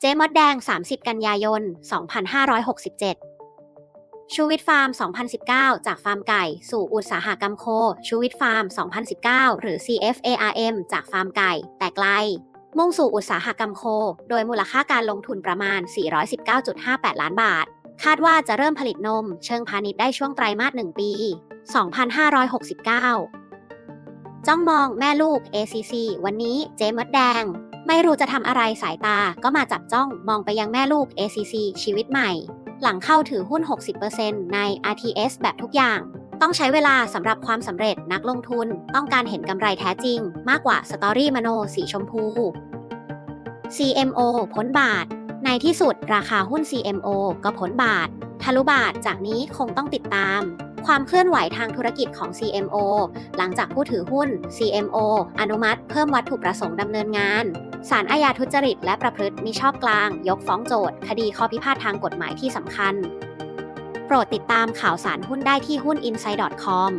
เจ๊มดแดง 30 กันยายน 2567 ชูวิทฟาร์ม 2019 จากฟาร์มไก่สู่อุตสาหกรรมโค ชูวิทฟาร์ม 2019 หรือ CFARM จากฟาร์มไก่แต่ไกล มุ่งสู่อุตสาหกรรมโค โดยมูลค่าการลงทุนประมาณ 419.58 ล้านบาท คาดว่าจะเริ่มผลิตนม เชิงพาณิชย์ได้ช่วงไตรมาส 1 ปี 2569 จ้องมองแม่ลูก ACC วันนี้เจ๊มดแดง ไม่รู้จะทำอะไรสายตาก็มาจับจ้องมองไปยังแม่ลูก ACC ชีวิตใหม่ หลังเข้าถือหุ้น 60%ใน RTS แบบทุกอย่าง ต้องใช้เวลาสำหรับความสำเร็จนักลงทุนต้องการเห็นกำไรแท้จริง มากกว่าสตอรี่มโนสีชมพู CMO พ้นบาท ในที่สุดราคาหุ้น CMO ก็พ้นบาท ทะลุบาทจากนี้คงต้องติดตาม ความเคลื่อนไหวทางธุรกิจของ CMO หลังจากผู้ถือหุ้น CMO อนุมัติ เพิ่มวัตถุประสงค์ดำเนินงาน ศาลอาญาทุจริตและประพฤติมิชอบกลาง ยกฟ้องโจทย์คดีข้อพิพาททางกฎหมายที่สำคัญ โปรดติดตามข่าวสารหุ้นได้ที่หุ้น inside.com